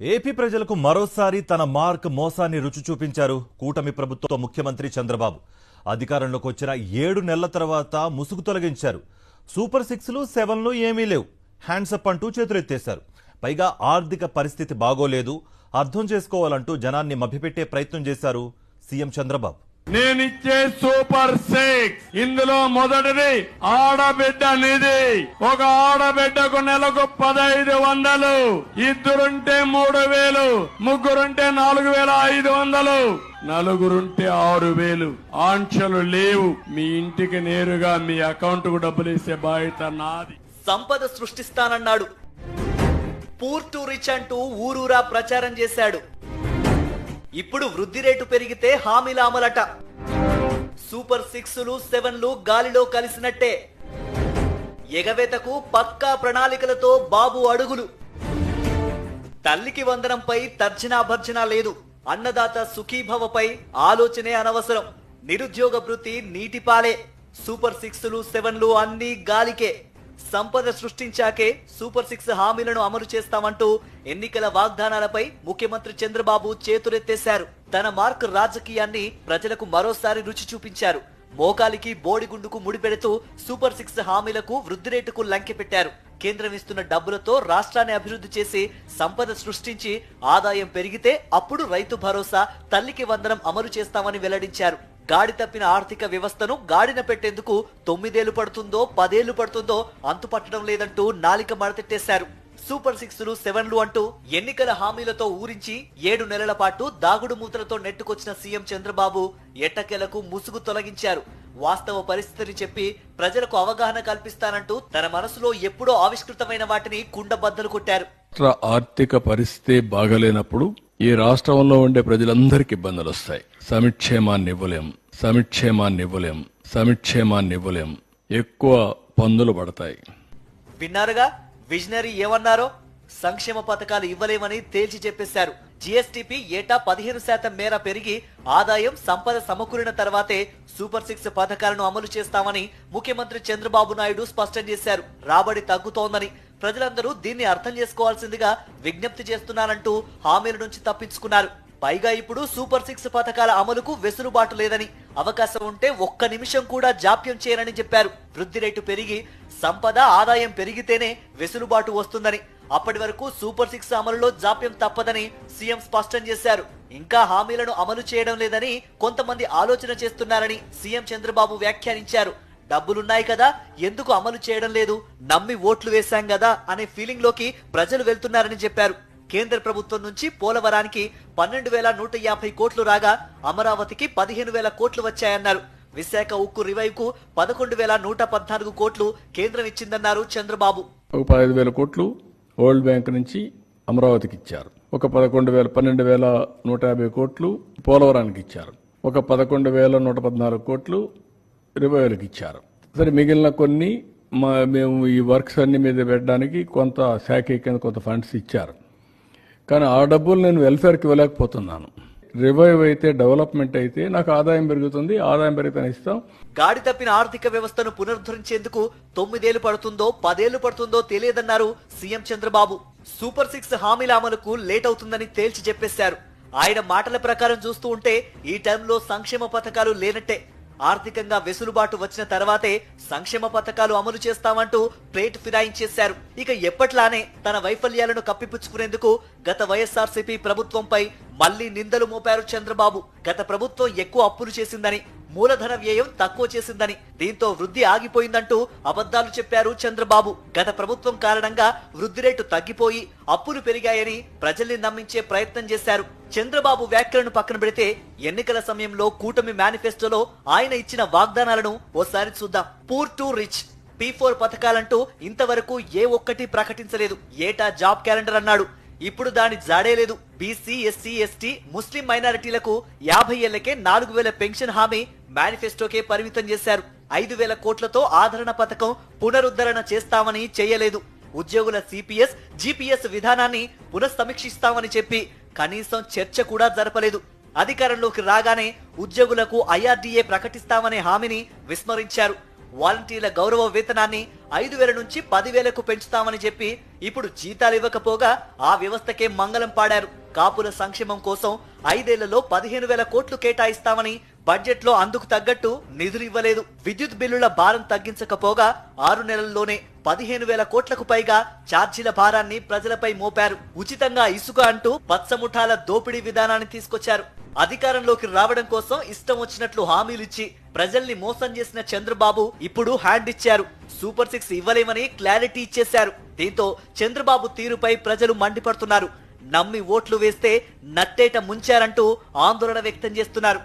AP ప్రజలకు మరోసారి తన మార్క్ మోసాన్ని రుచి చూపించారు కూటమి ప్రభుత్వ ముఖ్యమంత్రి చంద్రబాబు. అధికారంలోకి వచ్చిన ఏడు నెలల తర్వాత ముసుగు తొలగించారు. సూపర్ సిక్స్లు సెవెన్లు ఏమీ లేవు. హ్యాండ్సప్ అంటూ చేతులెత్తేశారు. పైగా ఆర్థిక పరిస్థితి బాగోలేదు. అర్థం చేసుకోవాలంటూ జనాన్ని మభ్యపెట్టే ప్రయత్నం చేశారు సీఎం చంద్రబాబు. నేనిచ్చే సూపర్ సిక్స్. ఇందులో మొదటిది ఆడబిడ్డ నిధి. ఒక ఆడబిడ్డకు నెలకు పదహైదు వందలు. ఇద్దరుంటే మూడు వేలు. ముగ్గురుంటే నాలుగు వేల ఐదు వందలు. నలుగురుంటే ఆరు వేలు. ఆంక్షలు లేవు. మీ ఇంటికి నేరుగా మీ అకౌంట్కు డబ్బులు బాధ్యత నాది. సంపద సృష్టిస్తానన్నాడు. పూర్ టు రిచ్ అంటూ ఊరూరా ప్రచారం చేశాడు. ఇప్పుడు వృద్ధి రేటు పెరిగితే హామీల అమలట సూపర్ సిక్స్లు సెవెన్లు గాలిలో కలిసినట్టే. ఎగవేతకు పక్కా ప్రణాళికలతో బాబు అడుగులు. తల్లికి వందనంపై తర్జనాభర్జన లేదు. అన్నదాత సుఖీభవపై ఆలోచనే అనవసరం. నిరుద్యోగ వృత్తి నీటిపాలే. సూపర్ సిక్స్లు సెవెన్లు అన్నీ గాలికే. సంపద సృష్టించాకే సూపర్ సిక్స్ హామీలను అమలు చేస్తామంటూ ఎన్నికల వాగ్దానాలపై ముఖ్యమంత్రి చంద్రబాబు చేతులెత్తేశారు. తన మార్క్ రాజకీయాన్ని ప్రజలకు మరోసారి రుచి చూపించారు. మోకాలికి బోడిగుండుకు ముడిపెడుతూ సూపర్ సిక్స్ హామీలకు వృద్ధి రేటుకు లంకె పెట్టారు. కేంద్రం ఇస్తున్న డబ్బులతో రాష్ట్రాన్ని అభివృద్ధి చేసి సంపద సృష్టించి ఆదాయం పెరిగితే అప్పుడు రైతు భరోసా తల్లికి వందనం అమలు చేస్తామని వెల్లడించారు. గాడి తప్పిన ఆర్థిక వ్యవస్థను గాడిన పెట్టేందుకు తొమ్మిదేళ్ళు పడుతుందో పదేళ్ళు పడుతుందో అంతుపట్టడం లేదంటూ నాలిక మడతెట్టేశారు. సూపర్ సిక్స్లు సెవెన్లు అంటూ ఎన్నికల హామీలతో ఊరించి ఏడు నెలల పాటు దాగుడు మూతలతో నెట్టుకొచ్చిన సీఎం చంద్రబాబు ఎట్టకేలకు ముసుగు తొలగించారు. వాస్తవ పరిస్థితిని చెప్పి ప్రజలకు అవగాహన కల్పిస్తానంటూ తన మనసులో ఎప్పుడో ఆవిష్కృతమైన వాటిని కుండబద్దలు కొట్టారు. ఆర్థిక పరిస్థితి బాగలేనప్పుడు ఈ రాష్ట్రంలో ఉండే ప్రజలందరికీ ఇబ్బందులు వస్తాయి సమిక్షేమాన్ని ఇవ్వలేం సమిక్షేమాన్ని ఇవ్వలేం సమిక్షేమాన్ని ఇవ్వలేం ఎక్కువ పందులు పడతాయి. విన్నారుగా? విజనరీ ఏమన్నారో? సంక్షేమ పథకాలు ఇవ్వలేమని తేల్చి చెప్పేశారు. జీఎస్టీపీ ఏటా పదిహేను శాతం మేర పెరిగి ఆదాయం సంపద సమకూరిన తర్వాతే సూపర్ సిక్స్ పథకాలను అమలు చేస్తామని ముఖ్యమంత్రి చంద్రబాబు నాయుడు స్పష్టం చేశారు. రాబడి తగ్గుతోందని ప్రజలందరూ దీన్ని అర్థం చేసుకోవాల్సిందిగా విజ్ఞప్తి చేస్తున్నారంటూ హామీల నుంచి తప్పించుకున్నారు. పైగా ఇప్పుడు సూపర్ సిక్స్ పథకాల అమలుకు వెసులుబాటు లేదని అవకాశం ఉంటే ఒక్క నిమిషం కూడా జాప్యం చేయరని చెప్పారు. వృద్ధి రేటు పెరిగి సంపద ఆదాయం పెరిగితేనే వెసులుబాటు వస్తుందని. అప్పటి వరకు సూపర్ సిక్స్ అమలులో జాప్యం తప్పదని సీఎం స్పష్టం చేశారు. ఇంకా హామీలను అమలు చేయడం లేదని కొంతమంది ఆలోచన చేస్తున్నారని సీఎం చంద్రబాబు వ్యాఖ్యానించారు. డబ్బులున్నాయి కదా ఎందుకు అమలు చేయడం లేదు? నమ్మి ఓట్లు వేశాం కదా అనే ఫీలింగ్లోకి ప్రజలు వెళ్తున్నారని చెప్పారు. కేంద్ర ప్రభుత్వం నుంచి పోలవరానికి పన్నెండు వేల నూట యాభై కోట్లు రాగా అమరావతికి పదిహేను వేల కోట్లు వచ్చాయన్నారు. విశాఖ ఉక్కు రివైవ్కు పదకొండు వేల నూట పద్నాలుగు కోట్లు కేంద్రం ఇచ్చిందన్నారు చంద్రబాబు. ఒక పదహైదు వేల కోట్లు వరల్డ్ బ్యాంక్ నుంచి అమరావతికి ఇచ్చారు. ఒక పదకొండు వేల పన్నెండు వేల నూట యాభై కోట్లు పోలవరానికి ఇచ్చారు. ఒక పదకొండు వేల నూట పద్నాలుగు కోట్లు రివైవల్కి ఇచ్చారు. సరే మిగిలిన కొన్ని మా మేము ఈ వర్క్స్ అన్ని మీద పెట్టడానికి కొంత శాఖ కింద కొంత ఫండ్స్ ఇచ్చారు. కానీ ఆ డబ్బులు నేను వెల్ఫేర్కి ఇవ్వలేకపోతున్నాను. రివైవ్ అయితే డెవలప్మెంట్ అయితే నాకు ఆదాయం పెరుగుతుంది ఆదాయం పెరిగితే ఇస్తాం. గాడి తప్పిన ఆర్థిక వ్యవస్థను పునరుద్ధరించేందుకు తొమ్మిదేళ్ళు పడుతుందో పదేళ్ళు పడుతుందో తెలియదన్నారు సీఎం చంద్రబాబు. సూపర్ సిక్స్ హామీల అమలుకు లేట్ అవుతుందని తేల్చి చెప్పేశారు. ఆయన మాటల ప్రకారం చూస్తూ ఉంటే ఈ టైంలో సంక్షేమ పథకాలు లేనట్టే. ఆర్థికంగా వెసులుబాటు వచ్చిన తర్వాతే సంక్షేమ పథకాలు అమలు చేస్తామంటూ ప్లేట్ ఫిరాయించేశారు. ఇక ఎప్పట్లానే తన వైఫల్యాలను కప్పిపుచ్చుకునేందుకు గత వైఎస్ఆర్సీపీ ప్రభుత్వంపై మళ్ళీ నిందలు మోపారు చంద్రబాబు. గత ప్రభుత్వం ఎక్కువ అప్పులు చేసిందని మూలధన వ్యయం తక్కువ చేసిందని దీంతో వృద్ధి ఆగిపోయిందంటూ అబద్ధాలు చెప్పారు చంద్రబాబు. గత ప్రభుత్వం కారణంగా వృద్ధి రేటు తగ్గిపోయి అప్పులు పెరిగాయని ప్రజల్ని నమ్మించే ప్రయత్నం చేశారు. చంద్రబాబు వ్యాఖ్యలను పక్కన పెడితే ఎన్నికల సమయంలో కూటమి మేనిఫెస్టోలో ఆయన ఇచ్చిన వాగ్దానాలను ఓసారి చూద్దాం. Poor to rich P four పథకాలంటూ ఇంతవరకు ఏ ఒక్కటి ప్రకటించలేదు. ఏటా జాబ్ క్యాలెండర్ అన్నాడు. ఇప్పుడు దాని జాడే లేదు. బీసీ ఎస్సీ ఎస్టీ ముస్లిం మైనారిటీలకు యాభై ఏళ్ళకే నాలుగు వేల పెన్షన్ హామీ మేనిఫెస్టోకే పరిమితం చేశారు. ఐదు వేల కోట్లతో ఆదరణ పథకం పునరుద్ధరణ చేస్తామని చేయలేదు. ఉద్యోగుల సిపిఎస్ జిపిఎస్ విధానాన్ని పునఃసమీక్షిస్తామని చెప్పి కనీసం చర్చ కూడా జరపలేదు. అధికారంలోకి రాగానే ఉద్యోగులకు ఐఆర్డీఏ ప్రకటిస్తామనే హామీని విస్మరించారు. వాలంటీర్ల గౌరవ వేతనాన్ని ఐదు వేల నుంచి పదివేలకు పెంచుతామని చెప్పి ఇప్పుడు జీతాలు ఇవ్వకపోగా ఆ వ్యవస్థకే మంగళం పాడారు. కాపుల సంక్షేమం కోసం ఐదేళ్ళలో పదిహేను వేల కోట్లు కేటాయిస్తామని బడ్జెట్లో అందుకు తగ్గట్టు నిధులు ఇవ్వలేదు. విద్యుత్ బిల్లుల భారం తగ్గించకపోగా ఆరు నెలల్లోనే పదిహేను వేల కోట్లకు పైగా ఛార్జీల భారాన్ని ప్రజలపై మోపారు. ఉచితంగా ఇసుక అంటూ పచ్చముఠాల దోపిడీ విధానాన్ని తీసుకొచ్చారు. అధికారంలోకి రావడం కోసం ఇష్టం వచ్చినట్లు హామీలిచ్చి ప్రజల్ని మోసం చేసిన చంద్రబాబు ఇప్పుడు హ్యాండ్ ఇచ్చారు. సూపర్ సిక్స్ ఇవ్వలేమని క్లారిటీ ఇచ్చేశారు. దీంతో చంద్రబాబు తీరుపై ప్రజలు మండిపడుతున్నారు. నమ్మి ఓట్లు వేస్తే నట్టేట ముంచారంటూ ఆందోళన వ్యక్తం చేస్తున్నారు.